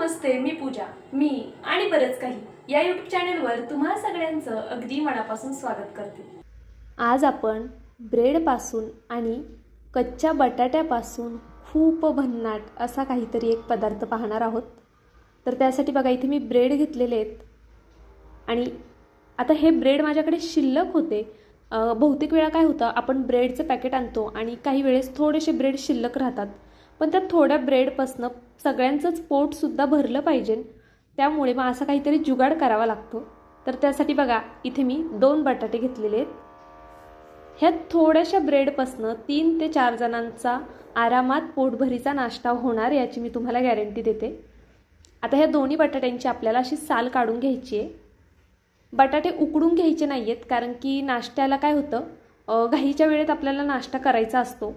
नमस्ते मी पूजा. मी आणि बरंच काही. या यूट्यूब चॅनलवर तुम्हा सगळ्यांचं अगदी मनापासून स्वागत करते. आज आपण ब्रेडपासून आणि कच्च्या बटाट्यापासून खूप भन्नाट असा काहीतरी एक पदार्थ पाहणार आहोत. तर त्यासाठी बघा इथे मी ब्रेड घेतलेले आहेत. आणि आता हे ब्रेड माझ्याकडे शिल्लक होते. बहुतेक वेळा काय होतं आपण ब्रेडचं पॅकेट आणतो आणि काही वेळेस थोडेसे ब्रेड शिल्लक राहतात. पण त्या थोड्या ब्रेडपासनं सगळ्यांचंच पोटसुद्धा भरलं पाहिजे. त्यामुळे मग असा काहीतरी जुगाड करावा लागतो. तर त्यासाठी बघा इथे मी दोन बटाटे घेतलेले आहेत. ह्या थोड्याशा ब्रेडपासनं तीन ते चार जणांचा आरामात पोटभरीचा नाश्ता होणार याची मी तुम्हाला गॅरंटी देते. आता ह्या दोन्ही बटाट्यांची आपल्याला अशी साल काढून घ्यायची आहे. बटाटे उकडून घ्यायचे नाही आहेत कारण की नाश्त्याला काय होतं घाईच्या वेळेत आपल्याला नाश्ता करायचा असतो.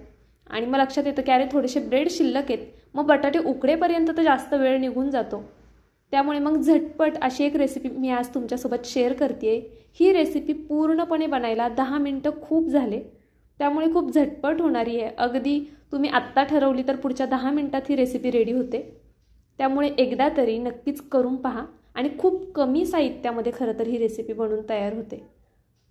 आणि मग लक्षात येतं की अरे थोडेसे ब्रेड शिल्लक आहेत. मग बटाटे उकडेपर्यंत तर जास्त वेळ निघून जातो. त्यामुळे मग झटपट अशी एक रेसिपी मी आज तुमच्यासोबत शेअर करते ही रेसिपी पूर्णपणे बनायला दहा मिनटं खूप झाले. त्यामुळे खूप झटपट होणारी आहे. अगदी तुम्ही आत्ता ठरवली तर पुढच्या दहा मिनटात ही रेसिपी रेडी होते. त्यामुळे एकदा तरी नक्कीच करून पहा. आणि खूप कमी साहित्यामध्ये खरं तर ही रेसिपी बनून तयार होते.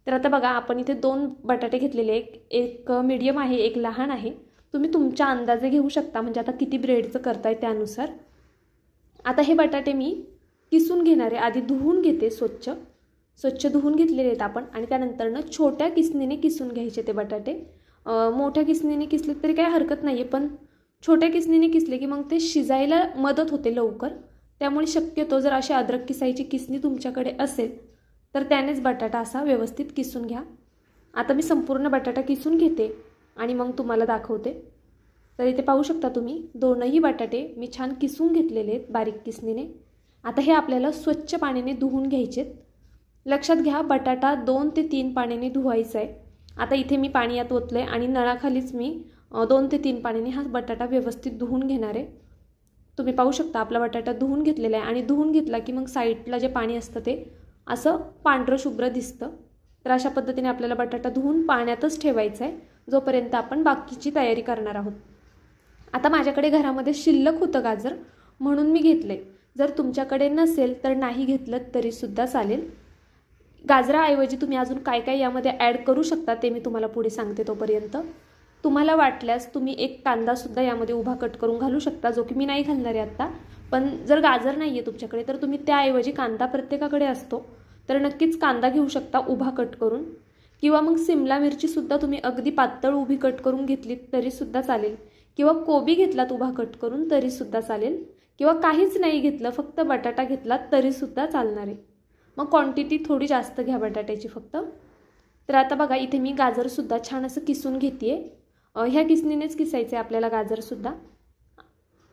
तर आता बघा आपण इथे दोन बटाटे घेतलेले एक एक मीडियम आहे एक लहान आहे. तुम्ही तुमच्या अंदाजे घेऊ शकता म्हणजे आता किती ब्रेडचं करताय त्यानुसार. आता हे बटाटे मी किसून घेणार आहे. आधी धुवून घेते स्वच्छ. स्वच्छ धुवून घेतलेले आहेत आपण. आणि त्यानंतरनं छोट्या किसनीने किसून घ्यायचे ते बटाटे. मोठ्या किसनीने किसले तरी काही हरकत नाही आहे पण छोट्या किसनीने किसले की मग ते शिजायला मदत होते लवकर. त्यामुळे शक्यतो जर अशी अद्रक किसायची किसणी तुमच्याकडे असेल तर त्यानेच बटाटा असा व्यवस्थित किसून घ्या. आता मी संपूर्ण बटाटा किसून घेते आणि मग तुम्हाला दाखवते. तर इथे पाहू शकता तुम्ही दोनही बटाटे मी छान किसून घेतलेले आहेत बारीक किसणीने. आता हे आपल्याला स्वच्छ पाण्याने धुवून घ्यायचेत. लक्षात घ्या बटाटा दोन ते तीन पाण्याने धुवायचा आहे. आता इथे मी पाणी यात ओतलं आहे आणि नळाखालीच मी दोन ते तीन पाण्याने हा बटाटा व्यवस्थित धुवून घेणार आहे. तुम्ही पाहू शकता आपला बटाटा धुवून घेतलेला आहे आणि धुवून घेतला की मग साईडला जे पाणी असतं ते असं पांढरं शुभ्र दिसतं. तर अशा पद्धतीने आपल्याला बटाटा धुवून पाण्यातच ठेवायचा आहे जोपर्यंत आपण बाकीची तयारी करणार आहोत. आता माझ्याकडे घरामध्ये शिल्लक होतं गाजर म्हणून मी घेतले जर तुमच्याकडे नसेल तर नाही घेतलं तरीसुद्धा चालेल. गाजराऐवजी तुम्ही अजून काय काय यामध्ये ॲड करू शकता ते मी तुम्हाला पुढे सांगते तोपर्यंत. तुम्हाला वाटल्यास तुम्ही एक कांदासुद्धा यामध्ये उभा कट करून घालू शकता जो की मी नाही घालणार आहे आत्ता. पण जर गाजर नाही आहे तुमच्याकडे तर तुम्ही त्याऐवजी कांदा प्रत्येकाकडे असतो. तर नक्कीच कांदा घेऊ शकता उभा कट करून. किंवा मग सिमला मिरचीसुद्धा तुम्ही अगदी पातळ उभी कट करून घेतलीत तरीसुद्धा चालेल. किंवा कोबी घेतलात उभा कट करून तरीसुद्धा चालेल. किंवा काहीच नाही घेतलं फक्त बटाटा घेतलात तरीसुद्धा चालणार आहे. मग क्वांटिटी थोडी जास्त घ्या बटाट्याची फक्त. तर आता बघा इथे मी गाजरसुद्धा छान असं किसून घेते ह्या किसनीनेच किसायचं आहे आपल्याला गाजरसुद्धा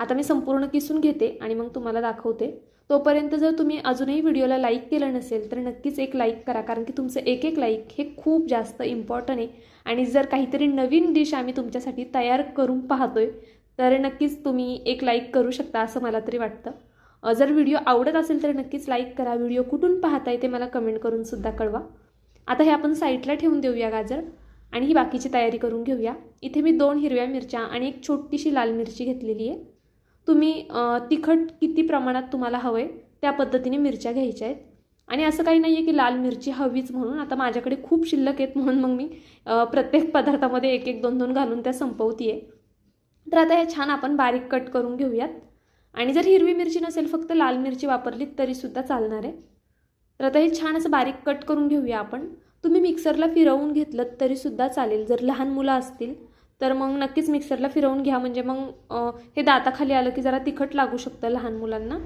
आता मी संपूर्ण किसून घेते आणि मग तुम्हाला दाखवते. तोपर्यंत जर तुम्ही अजूनही व्हिडिओला लाईक केलं नसेल तर नक्कीच एक लाईक करा कारण की तुमचं एक एक लाईक हे खूप जास्त इम्पॉर्टंट आहे. आणि जर काहीतरी नवीन डिश आम्ही तुमच्यासाठी तयार करून पाहतोय तर नक्कीच तुम्ही एक लाईक करू शकता असं मला तरी वाटतं. जर व्हिडिओ आवडत असेल तर नक्कीच लाईक करा. व्हिडिओ कुठून पाहताय ते मला कमेंट करून सुद्धा कळवा. आता हे आपण साईडला ठेवून देऊया गाजर. आणि ही बाकीची तयारी करून घेऊया. इथे मी दोन हिरव्या मिरच्या आणि एक छोटीशी लाल मिरची घेतलेली आहे. तुम्ही तिखट किती प्रमाणात तुम्हाला हवं आहे त्या पद्धतीने मिरच्या घ्यायच्या आहेत. आणि असं काही नाही आहे की लाल मिरची हवीच म्हणून. आता माझ्याकडे खूप शिल्लक आहेत म्हणून मग मी प्रत्येक पदार्थामध्ये एक एक दोन दोन घालून त्या संपवती आहे तर आता हे छान आपण बारीक कट करून घेऊयात. आणि जर हिरवी मिरची नसेल फक्त लाल मिरची वापरली तरीसुद्धा चालणार आहे. तर आता हे छान असं बारीक कट करून घेऊया आपण. तुम्ही मिक्सरला फिरवून घेतलं तरीसुद्धा चालेल. जर लहान मुलं असतील तर मग नक्कीच मिक्सरला फिरवून घ्या. म्हणजे मग हे दाताखाली आलं की जरा तिखट लागू शकतं लहान मुलांना.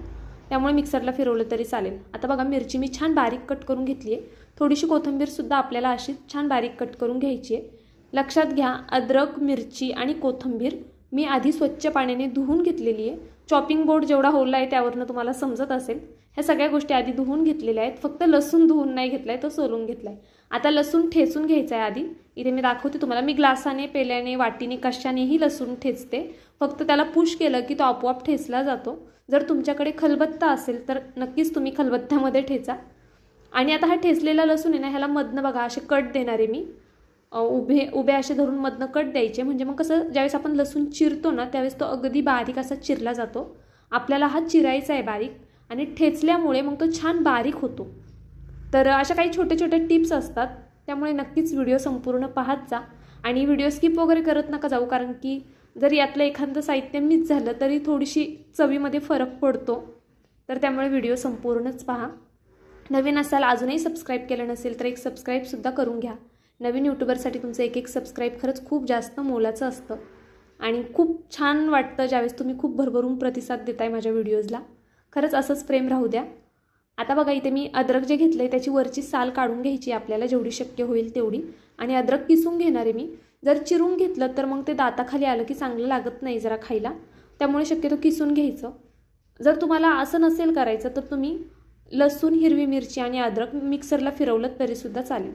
त्यामुळे मिक्सरला फिरवलं तरी चालेल. आता बघा मिरची मी छान बारीक कट करून घेतली आहे थोडीशी कोथिंबीरसुद्धा आपल्याला अशीच छान बारीक कट करून घ्यायची आहे लक्षात घ्या अद्रक मिरची आणि कोथिंबीर मी आधी स्वच्छ पाण्याने धुवून घेतलेली आहे. चॉपिंग बोर्ड जेवढा होला आहे त्यावरनं तुम्हाला समजत असेल. ह्या सगळ्या गोष्टी आधी धुवून घेतलेल्या आहेत. फक्त लसूण धुवून नाही घेतला आहे तो सोलून घेतला आहे आता लसूण ठेचून घ्यायचा आहे आधी. इथे मी दाखवते तुम्हाला. मी ग्लासाने पेल्याने वाटीने कशानेही लसूण ठेचते. फक्त त्याला पुश केलं की तो आपोआप ठेचला जातो. जर तुमच्याकडे खलबत्ता असेल तर नक्कीच तुम्ही खलबत्त्यामध्ये ठेचा. आणि आता हा ठेचलेला लसूण आहे ना ह्याला मधनं बघा असे कट देणारे मी. उभे उभे असे धरून मधनं कट द्यायचे. म्हणजे मग कसं ज्यावेळेस आपण लसूण चिरतो ना त्यावेळेस तो अगदी बारीक असा चिरला जातो. आपल्याला हा चिरायचा आहे बारीक आणि ठेचल्यामुळे मग तो छान बारीक होतो. तर अशा काही छोटे छोटे टिप्स असतात. त्यामुळे नक्कीच व्हिडिओ संपूर्ण पाहत जा. आणि व्हिडिओ स्किप वगैरे करत नका जाऊ कारण की जर यातलं एखादं साहित्य मिस झालं तरी थोडीशी चवीमध्ये फरक पडतो. तर त्यामुळे व्हिडिओ संपूर्णच पहा. नवीन असाल अजूनही सबस्क्राईब केलं नसेल तर एक सबस्क्राईबसुद्धा करून घ्या. नवीन यूट्यूबरसाठी तुमचं एक एक सबस्क्राईब खरंच खूप जास्त मोलाचं असतं. आणि खूप छान वाटतं ज्यावेळेस तुम्ही खूप भरभरून प्रतिसाद देताय माझ्या व्हिडिओजला खरंच असंच प्रेम राहू द्या. आता बघा इथे मी अद्रक जे घेतलं आहे त्याची वरची साल काढून घ्यायची आपल्याला जेवढी शक्य होईल तेवढी. आणि अद्रक किसून घेणार आहे मी. जर चिरून घेतलं तर मग ते दाताखाली आलं की चांगलं लागत नाही जरा खायला. त्यामुळे शक्यतो किसून घ्यायचं. जर तुम्हाला असं नसेल करायचं तर तुम्ही लसूण हिरवी मिरची आणि अद्रक मिक्सरला फिरवलं तरीसुद्धा चालेल.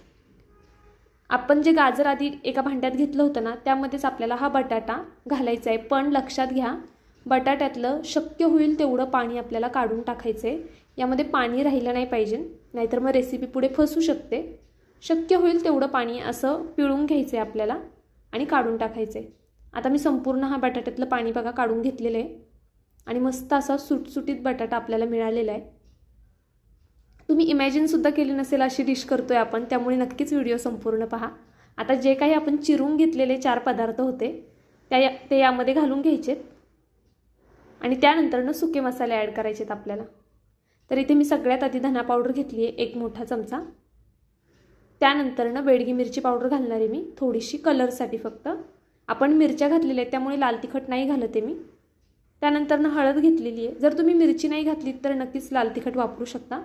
आपण जे गाजर आधी एका भांड्यात घेतलं होतं ना त्यामध्येच आपल्याला हा बटाटा घालायचा आहे. पण लक्षात घ्या बटाट्यातलं शक्य होईल तेवढं पाणी आपल्याला काढून टाकायचं आहे यामध्ये पाणी राहिलं नाही पाहिजे नाहीतर मग रेसिपी पुढे फसू शकते. शक्य होईल तेवढं पाणी असं पिळून घ्यायचं आहे आपल्याला आणि काढून टाकायचं आहे आता मी संपूर्ण हा बटाट्यातलं पाणी बघा काढून घेतलेलं आहे. आणि मस्त असा सुटसुटीत बटाटा आपल्याला मिळालेला आहे. तुम्ही इमॅजिनसुद्धा केली नसेल अशी डिश करतो आहे आपण त्यामुळे नक्कीच व्हिडिओ संपूर्ण पहा. आता जे काही आपण चिरून घेतलेले चार पदार्थ होते त्या या ते यामध्ये घालून घ्यायचेत. आणि त्यानंतरनं सुके मसाले ॲड करायचेत आपल्याला. तर इथे मी सगळ्यात आधी धना पावडर घेतली आहे एक मोठा चमचा. त्यानंतरनं बेडगी मिरची पावडर घालणार आहे मी थोडीशी कलरसाठी फक्त. आपण मिरच्या घातलेल्या आहेत त्यामुळे लाल तिखट नाही घालत आहे मी. त्यानंतरनं हळद घेतलेली आहे जर तुम्ही मिरची नाही घातली तर नक्कीच लाल तिखट वापरू शकता.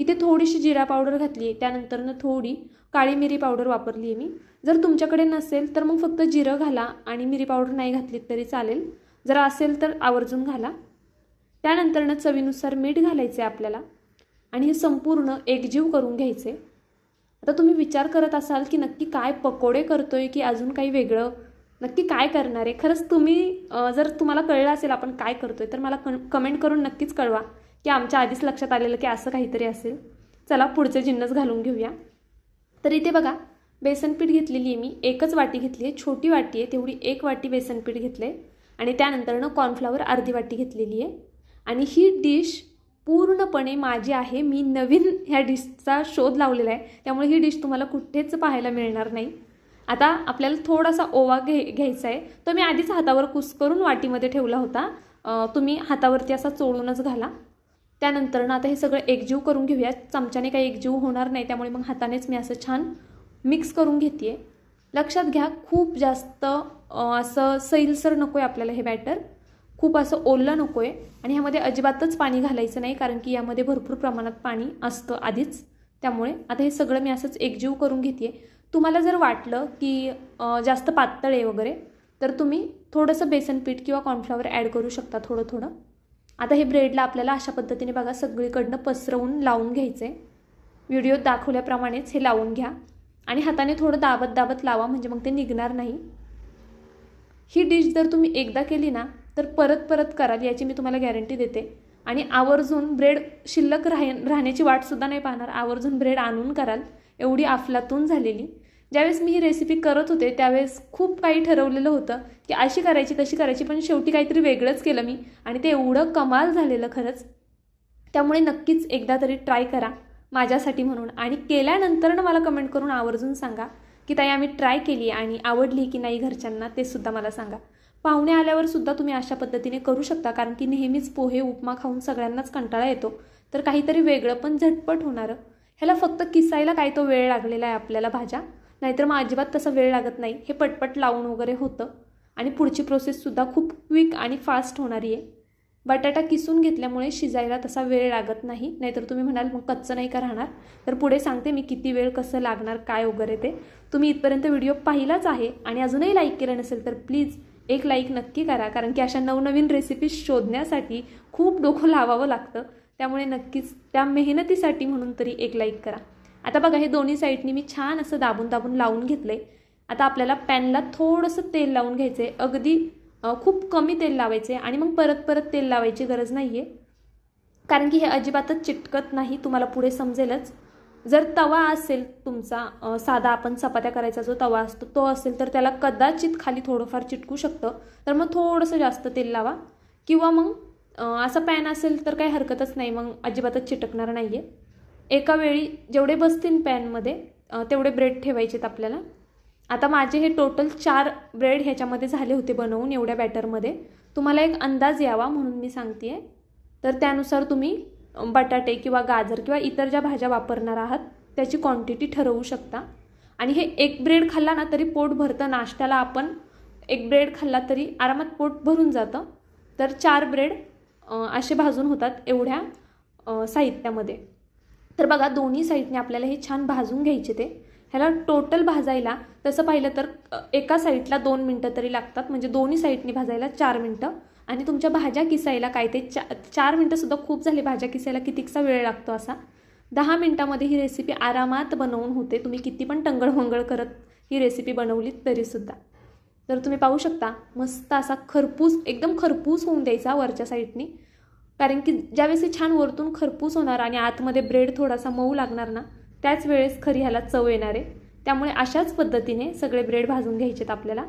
इथे थोडीशी जिरा पावडर घातली आहे. त्यानंतरनं थोडी काळी मिरी पावडर वापरली आहे मी. जर तुमच्याकडे नसेल तर मग फक्त जिरं घाला आणि मिरी पावडर नाही घातली तरी चालेल. जर असेल तर आवर्जून घाला. त्यानंतरनं चवीनुसार मीठ घालायचे आपल्याला आणि हे संपूर्ण एकजीव करून घ्यायचे आता तुम्ही विचार करत असाल की नक्की काय पकोडे करतोय की अजून काही वेगळं? नक्की काय करणार आहे? खरंच तुम्ही जर तुम्हाला कळलं असेल आपण काय करतोय तर मला क कमेंट करून नक्कीच कळवा की आमच्या आधीच लक्षात आलेलं की असं काहीतरी असेल. चला पुढचे जिन्नस घालून घेऊया. तर इथे बघा बेसनपीठ घेतलेली आहे मी. एकच वाटी घेतली आहे छोटी वाटी आहे तेवढी एक वाटी बेसनपीठ घेतलं आहे आणि त्यानंतरनं कॉर्नफ्लावर अर्धी वाटी घेतलेली आहे आणि ही डिश पूर्णपणे माझी आहे. मी नवीन ह्या डिशचा शोध लावलेला आहे त्यामुळे ही डिश तुम्हाला कुठेच पाहायला मिळणार नाही. आता आपल्याला थोडासा ओवा घे घ्यायचा आहे तो मी आधीच हातावर कुस्करून वाटीमध्ये ठेवला होता. तुम्ही हातावरती असा चोळूनच घाला. त्यानंतरनं आता हे सगळं एकजीव करून घेऊया चमच्याने काही एकजीव होणार नाही त्यामुळे मग हातानेच मी असं छान मिक्स करून घेते लक्षात घ्या खूप जास्त असं सैलसर नको आहे आपल्याला हे बॅटर खूप असं ओललं नको आहे आणि ह्यामध्ये अजिबातच पाणी घालायचं नाही कारण की यामध्ये भरपूर प्रमाणात पाणी असतं आधीच. त्यामुळे आता हे सगळं मी असंच एकजीव करून घेते तुम्हाला जर वाटलं की जास्त पातळ आहे वगैरे तर तुम्ही थोडंसं बेसन पीठ किंवा कॉर्नफ्लॉवर ॲड करू शकता थोडं थोडं. आता हे ब्रेडला आपल्याला अशा पद्धतीने बघा सगळीकडनं पसरवून लावून घ्यायचं. आहे व्हिडिओत दाखवल्याप्रमाणेच हे लावून घ्या. आणि हाताने थोडं दाबत दाबत लावा म्हणजे मग ते निघणार नाही. ही डिश जर तुम्ही एकदा केली ना तर परत परत कराल याची मी तुम्हाला गॅरंटी देते. आणि आवर्जून ब्रेड शिल्लक राह राहण्याची वाटसुद्धा नाही पाहणार. आवर्जून ब्रेड आणून कराल. एवढी अफलातून झालेली. ज्यावेळेस मी ही रेसिपी करत होते त्यावेळेस खूप काही ठरवलेलं होतं की अशी करायची तशी करायची पण शेवटी काहीतरी वेगळंच केलं मी आणि ते एवढं कमाल झालेलं खरंच. त्यामुळे नक्कीच एकदा तरी ट्राय करा माझ्यासाठी म्हणून. आणि केल्यानंतरनं मला कमेंट करून आवर्जून सांगा की ताई आम्ही ट्राय केली आणि आवडली की नाही घरच्यांना ते सुद्धा मला सांगा. पाहुणे आल्यावर सुद्धा तुम्ही अशा पद्धतीने करू शकता कारण की नेहमीच पोहे उपमा खाऊन सगळ्यांनाच कंटाळा येतो. तर काहीतरी वेगळं पण झटपट होणारं. ह्याला फक्त किसायला काय तो वेळ लागलेला आहे आपल्याला भाज्या? नाहीतर मग अजिबात तसा वेळ लागत नाही. हे पटपट लावून वगैरे होतं. आणि पुढची प्रोसेससुद्धा खूप क्विक आणि फास्ट होणारी आहे. बटाटा किसून घेतल्यामुळे शिजायला तसा वेळ लागत नाही. नाहीतर तुम्ही म्हणाल मग कच्चं नाही का राहणार? तर पुढे सांगते मी किती वेळ कसं लागणार काय वगैरे ते. तुम्ही इथपर्यंत व्हिडिओ पाहिलाच आहे आणि अजूनही लाईक केलं नसेल तर प्लीज एक लाईक नक्की करा. कारण की अशा नवनवीन रेसिपीज शोधण्यासाठी खूप डोकं लावावं लागतं. त्यामुळे नक्कीच त्या मेहनतीसाठी म्हणून तरी एक लाईक करा. आता बघा हे दोन्ही साईडनी मी छान असं दाबून दाबून लावून घेतलं आहे आता आपल्याला पॅनला थोडंसं तेल लावून घ्यायचं आहे अगदी खूप कमी तेल लावायचे आणि मग परत परत तेल लावायची गरज नाही आहे कारण की हे अजिबातच चिटकत नाही तुम्हाला पुढे समजेलच. जर तवा असेल तुमचा साधा आपण चपात्या करायचा जो तवा असतो तो असेल तर त्याला कदाचित खाली थोडंफार चिटकू शकतं. तर मग थोडंसं जास्त तेल लावा. किंवा मग असा असं पॅन असेल तर काही हरकतच नाही मग अजिबातच चिटकणार नाही आहे एका वेळी जेवढे बसतील पॅनमध्ये तेवढे ब्रेड ठेवायचेत आपल्याला. आता माझे हे टोटल चार ब्रेड ह्याच्यामध्ये झाले होते बनवून एवढ्या बॅटरमध्ये तुम्हाला एक अंदाज यावा म्हणून मी सांगते तर त्यानुसार तुम्ही बटाटे किंवा गाजर किंवा इतर ज्या भाज्या वापरणार आहात त्याची क्वांटिटी ठरवू शकता. आणि हे एक ब्रेड खाल्ला ना तरी पोट भरतं. नाश्त्याला आपण एक ब्रेड खाल्ला तरी आरामात पोट भरून जातं. तर चार ब्रेड असे भाजून होतात एवढ्या साहित्यामध्ये. तर बघा दोन्ही साईडने आपल्याला हे छान भाजून घ्यायचे ते. ह्याला टोटल भाजायला तसं पाहिलं तर एका साईडला दोन मिनटं तरी लागतात. म्हणजे दोन्ही साईडनी भाजायला चार मिनटं. आणि तुमच्या भाज्या किसायला काय ते चा चार मिनटंसुद्धा खूप झाली. भाज्या किसायला कितीकसा वेळ लागतो असा? दहा मिनटामध्ये ही रेसिपी आरामात बनवून होते. तुम्ही किती पण टंगळमंगळ करत ही रेसिपी बनवलीत तरीसुद्धा तर तुम्ही पाहू शकता मस्त असा खरपूस एकदम खरपूस होऊन द्यायचा वरच्या साईडनी. कारण की ज्यावेळेस छान वरतून खरपूस होणार आणि आतमध्ये ब्रेड थोडासा मऊ लागणार ना त्याच वेळेस खरी ह्याला चव येणार आहे. त्यामुळे अशाच पद्धतीने सगळे ब्रेड भाजून घ्यायचेत आपल्याला.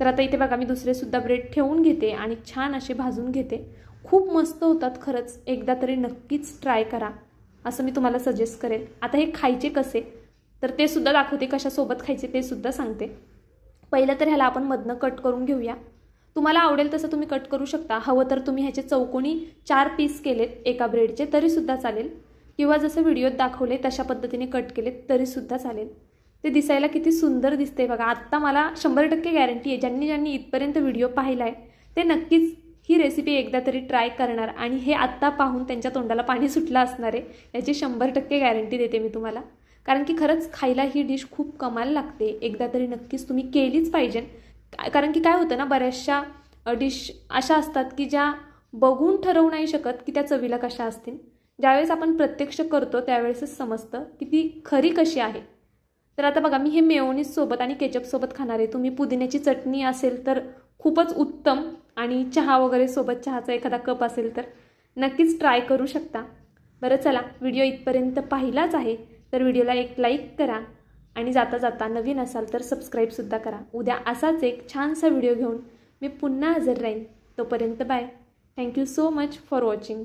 तर आता इथे बघा मी दुसरेसुद्धा ब्रेड ठेवून घेते आणि छान असे भाजून घेते. खूप मस्त होतात खरंच. एकदा तरी नक्कीच ट्राय करा असं मी तुम्हाला सजेस्ट करेन. आता हे खायचे कसे? तर ते सुद्धा दाखवते कशासोबत खायचे ते सुद्धा सांगते. पहिलं तर ह्याला आपण मधनं कट करून घेऊया. तुम्हाला आवडेल तसं तुम्ही कट करू शकता. हवं तर तुम्ही ह्याचे चौकोनी चार पीस केलेत एका ब्रेडचे तरीसुद्धा चालेल. किंवा जसं व्हिडिओत दाखवले तशा पद्धतीने कट केलेत तरीसुद्धा चालेल. ते दिसायला किती सुंदर दिसते बघा. आत्ता मला शंभर टक्के गॅरंटी आहे. ज्यांनी ज्यांनी इथपर्यंत व्हिडिओ पाहिला आहे ते नक्कीच ही रेसिपी एकदा तरी ट्राय करणार. आणि हे आत्ता पाहून त्यांच्या तोंडाला पाणी सुटलं असणार आहे याची शंभर टक्के गॅरंटी देते मी तुम्हाला. कारण की खरंच खायला ही डिश खूप कमाल लागते. एकदा तरी नक्कीच तुम्ही केलीच पाहिजे. कारण की काय होतं ना बऱ्याचशा डिश अशा असतात की ज्या बघून ठरवू नाही शकत की त्या चवीला कशा असतील. ज्यावेळेस आपण प्रत्यक्ष करतो त्यावेळेसच समजतं की ती खरी कशी आहे. तर आता बघा मी हे मेओनीजसोबत आणि केचपसोबत खाणार आहे. तुम्ही पुदिन्याची चटणी असेल तर खूपच उत्तम आणि चहा वगैरे सोबत चहाचा एखादा कप असेल तर नक्कीच ट्राय करू शकता. बरं चला व्हिडिओ इथपर्यंत पाहिलाच आहे. तर व्हिडिओला एक लाईक करा. आणि जाता जाता नवीन असाल तर सबस्क्राईबसुद्धा करा. उद्या असाच एक छानसा व्हिडिओ घेऊन मी पुन्हा हजर राहीन. तोपर्यंत bye thank you so much for watching